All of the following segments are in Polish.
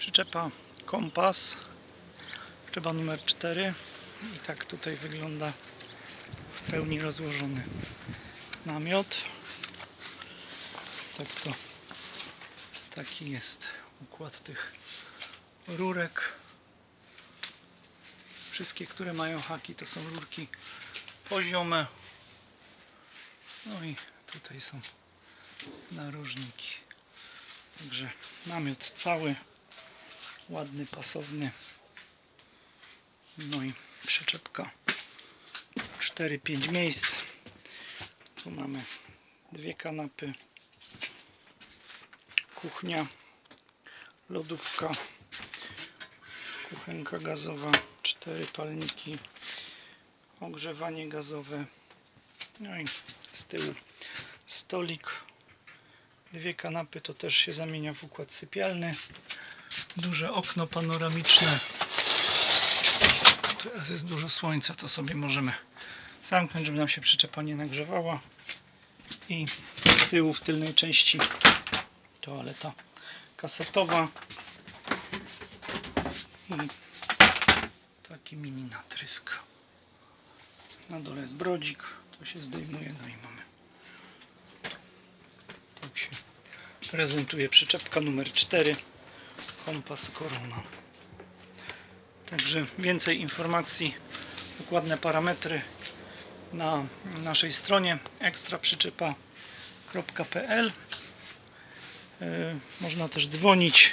Przyczepa kompas. Przyczepa numer 4. I tak tutaj wygląda w pełni rozłożony namiot. Tak to taki jest układ tych rurek. Wszystkie, które mają haki, to są rurki poziome. No i tutaj są narożniki. Także namiot cały, ładny, pasowny. No i przyczepka. 4-5 miejsc. Tu mamy dwie kanapy, kuchnia, lodówka, kuchenka gazowa, cztery palniki, ogrzewanie gazowe, no i z tyłu stolik, dwie kanapy, to też się zamienia w układ sypialny, duże okno panoramiczne, teraz jest dużo słońca, to sobie możemy zamknąć, żeby nam się przyczepa nie nagrzewała i z tyłu w tylnej części toaleta kasetowa i taki mini natrysk. Na dole jest brodzik, to się zdejmuje, no i mamy. Tak się prezentuje przyczepka numer 4, kompas Corona. Także więcej informacji, dokładne parametry na naszej stronie ekstraprzyczepa.pl Yy, Można też dzwonić.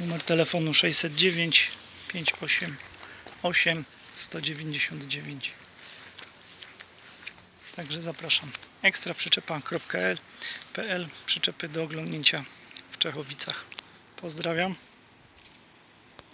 Numer telefonu 609 588 199. Także zapraszam. ekstraprzyczepa.pl Przyczepy do oglądnięcia w Czechowicach. Pozdrawiam.